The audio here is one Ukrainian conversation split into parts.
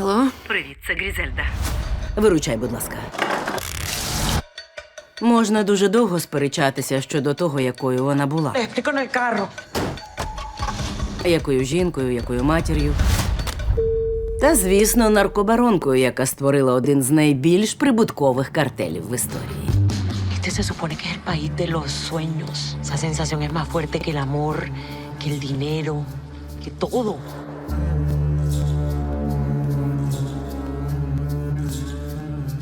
Алло? Привіт, це Грізельда. Виручай, будь ласка. Можна дуже довго сперечатися щодо того, якою вона була. Якою жінкою, якою матір'ю. Та, звісно, наркобаронкою, яка створила один з найбільш прибуткових картелів в історії. Este se supone que es el país de los sueños. Esa sensación es más fuerte que el amor, que el dinero, que todo.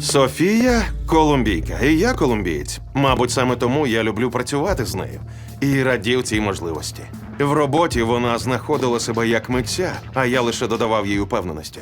Софія колумбійка, і я колумбієць. Мабуть, саме тому я люблю працювати з нею і радів цій можливості. В роботі вона знаходила себе як митця, а я лише додавав їй упевненості.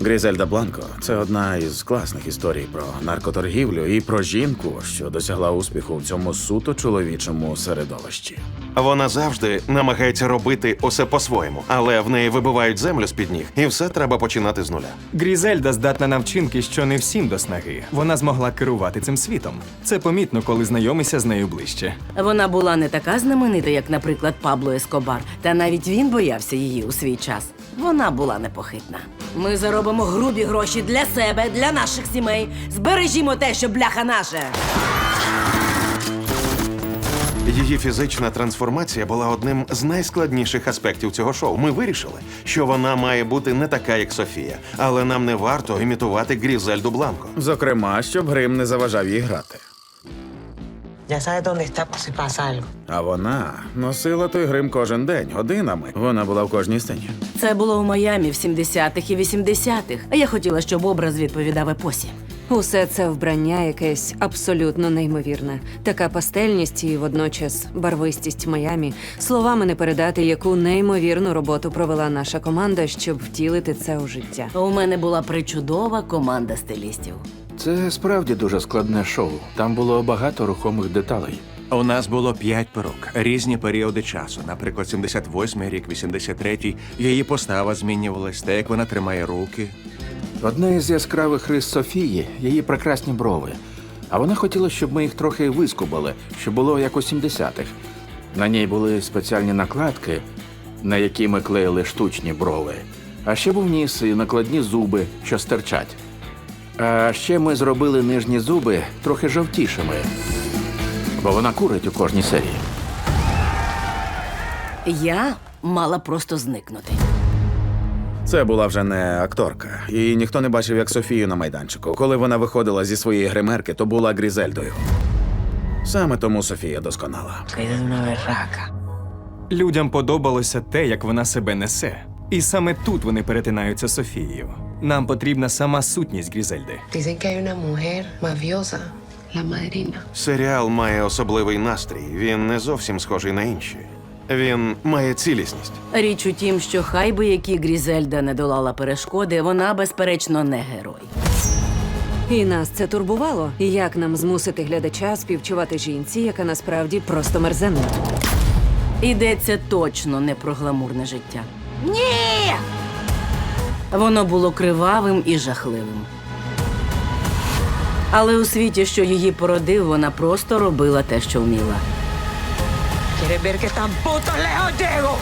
Грізельда Бланко це одна із класних історій про наркоторгівлю і про жінку, що досягла успіху в цьому суто чоловічому середовищі. Вона завжди намагається робити усе по-своєму, але в неї вибивають землю з-під ніг, і все треба починати з нуля. Грізельда здатна на вчинки, що не всім до снаги. Вона змогла керувати цим світом. Це помітно, коли знайомишся з нею ближче. Вона була не така знаменита, як, наприклад, Пабло Ескобар, та навіть він боявся її у свій час. Вона була непохитна. Ми заробимо грубі гроші для себе, для наших сімей. Збережімо те, що бляха наше. Її фізична трансформація була одним з найскладніших аспектів цього шоу. Ми вирішили, що вона має бути не така, як Софія, але нам не варто імітувати Грізельду Бланко. Зокрема, щоб грим не заважав їй грати. Ya sabes dónde está por si pasa algo. А вона носила той грим кожен день, годинами. Вона була в кожній сцені. Це було у Майамі в 70-х і 80-х. А я хотіла, щоб образ відповідав епосі. Усе це вбрання якесь абсолютно неймовірне. Така пастельність і водночас барвистість Майамі. Словами не передати, яку неймовірну роботу провела наша команда, щоб втілити це у життя. У мене була причудова команда стилістів. Це справді дуже складне шоу. Там було багато рухомих деталей. У нас було п'ять перук, різні періоди часу. Наприклад, 78-й рік, 83-й. Її постава змінювалась, те, як вона тримає руки. Одна із яскравих рис Софії її прекрасні брови. А вона хотіла, щоб ми їх трохи вискубали, щоб було як у 70-х. На ній були спеціальні накладки, на які ми клеїли штучні брови. А ще був ніс і накладні зуби, що стирчать. А ще ми зробили нижні зуби трохи жовтішими, бо вона курить у кожній серії. Я мала просто зникнути. Це була вже не акторка, і ніхто не бачив, як Софію на майданчику. Коли вона виходила зі своєї гримерки, то була Грізельдою. Саме тому Софія досконала. Людям подобалося те, як вона себе несе. І саме тут вони перетинаються з Софією. Нам потрібна сама сутність Грізельди. Серіал має особливий настрій. Він не зовсім схожий на інші. Він має цілісність. Річ у тім, що хай би які Грізельда не долала перешкоди, вона, безперечно, не герой. І нас це турбувало. Як нам змусити глядача співчувати жінці, яка насправді просто мерзенна? Йдеться точно не про гламурне життя. Ні! Воно було кривавим і жахливим. Але у світі, що її породив, вона просто робила те, що вміла. ¿Quieres ver qué tan puto lejos llego?